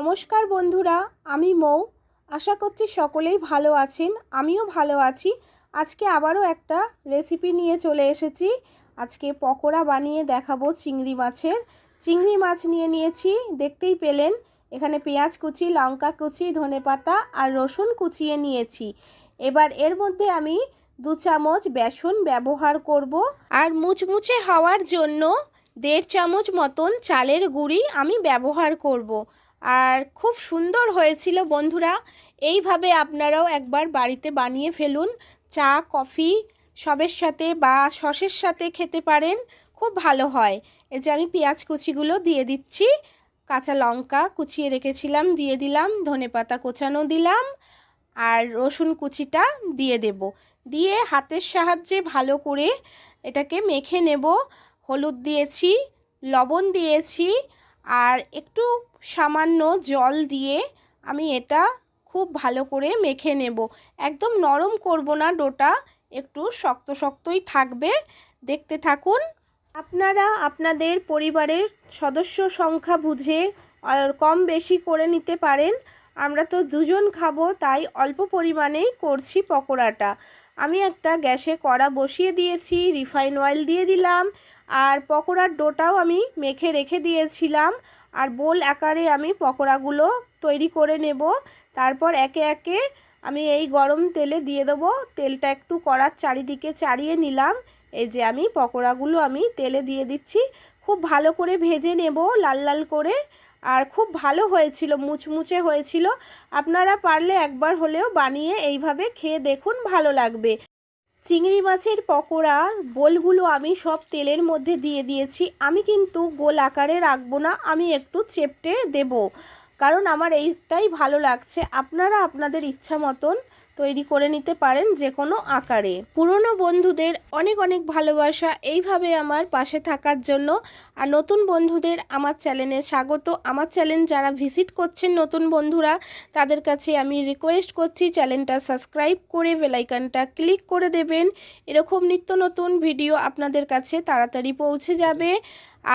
নমস্কার বন্ধুরা, আমি মৌ। আশা করছি সকলেই ভালো আছেন, আমিও ভালো আছি। আজকে আবারও একটা রেসিপি নিয়ে চলে এসেছি। আজকে পকোড়া বানিয়ে দেখাবো চিংড়ি মাছের। চিংড়ি মাছ নিয়ে নিয়েছি, দেখতেই পেলেন। এখানে পেঁয়াজ কুচি, লঙ্কা কুচি ধনেপাতা আর রসুন কুচিয়ে নিয়েছি। এবার এর মধ্যে আমি দু চামচ বেসন ব্যবহার করব। আর মুচমুচে হওয়ার জন্য দেড় চামচ মতন চালের গুঁড়ি আমি ব্যবহার করব। আর খুব সুন্দর হয়েছিল বন্ধুরা। এইভাবে আপনারাও একবার বাড়িতে বানিয়ে ফেলুন। চা, কফি সবের সাথে বা সসের সাথে খেতে পারেন, খুব ভালো হয়। এই যে আমি পেঁয়াজ কুচিগুলো দিয়ে দিচ্ছি, কাঁচা লঙ্কা কুচিয়ে রেখেছিলাম, দিয়ে দিলাম ধনেপাতা কোচানো দিলাম, আর রসুন কুচিটা দিয়ে দেব। দিয়ে হাতের সাহায্যে ভালো করে এটাকে মেখে নেব। হলুদ দিয়েছি, লবণ দিয়েছি আর একটু সামান্য জল দিয়ে আমি এটা খুব ভালো করে মেখে নেব। একদম নরম করব না ডোটা, একটু শক্ত শক্তই থাকবে। দেখতে থাকুন। আপনারা আপনাদের পরিবারের সদস্য সংখ্যা বুঝে কম বেশি করে নিতে পারেন। আমরা তো দুজন খাব, তাই অল্প পরিমাণেই করছি পকোড়াটা। আমি একটা গ্যাসে কড়া বসিয়ে দিয়েছি, রিফাইন অয়েল দিয়ে দিলাম। আর পকোড়ার ডোটাও আমি মেখে রেখে দিয়েছিলাম। আর বোল আকারে আমি পকোড়াগুলো তৈরি করে নেব। তারপর একে একে আমি এই গরম তেলে দিয়ে দেবো। তেলটা একটু কড়ার চারিদিকে চাড়িয়ে নিলাম। এই যে আমি পকোড়াগুলো আমি তেলে দিয়ে দিচ্ছি। খুব ভালো করে ভেজে নেব লাল লাল করে। আর খুব ভালো হয়েছিল, মুচমুচে হয়েছিল। আপনারা পারলে একবার হলেও বানিয়ে এইভাবে খেয়ে দেখুন, ভালো লাগবে। চিংড়ি মাছের পকোড়া, বোলগুলো আমি সব তেলের মধ্যে দিয়ে দিয়েছি। আমি কিন্তু গোল আকারে রাখব না, আমি একটু চেপটে দেব। কারণ আমার এইটাই ভালো লাগছে। আপনারা আপনাদের ইচ্ছা মতন তৈরি করে নিতে পারেন যে কোনো আকারে। পুরনো বন্ধুদের অনেক অনেক ভালোবাসা এইভাবে আমার পাশে থাকার জন্য। আর নতুন বন্ধুদের আমার চ্যানেলে স্বাগত। আমার চ্যানেল যারা ভিজিট করছেন নতুন বন্ধুরা, তাদের কাছে আমি রিকোয়েস্ট করছি চ্যানেলটা সাবস্ক্রাইব করে বেলাইকানটা ক্লিক করে দেবেন। এরকম নিত্য নতুন ভিডিও আপনাদের কাছে তাড়াতাড়ি পৌঁছে যাবে।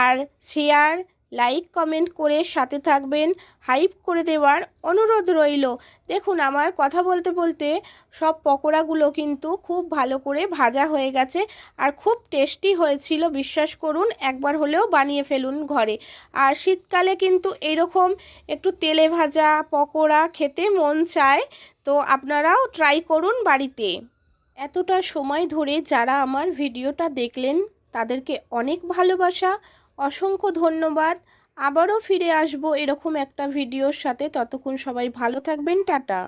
আর শেয়ার লাইক, কমেন্ট করে সাথে থাকবেন। হাইপ করে দেওয়ার অনুরোধ রইল। দেখুন, আমার কথা বলতে বলতে সব পকোড়াগুলো কিন্তু খুব ভালো করে ভাজা হয়ে গেছে আর খুব টেস্টি হয়েছিল, বিশ্বাস করুন। একবার হলেও বানিয়ে ফেলুন ঘরে। আর শীতকালে কিন্তু এরকম একটু তেলে ভাজা পকোড়া খেতে মন চায়, তো আপনারাও ট্রাই করুন বাড়িতে। এতটা সময় ধরে যারা আমার ভিডিওটা দেখলেন, তাদেরকে অনেক ভালোবাসা। অসংখ্য ধন্যবাদ। আবারও ফিরে আসব এরকম একটা ভিডিওর সাথে। ততক্ষণ সবাই ভালো থাকবেন। টাটা।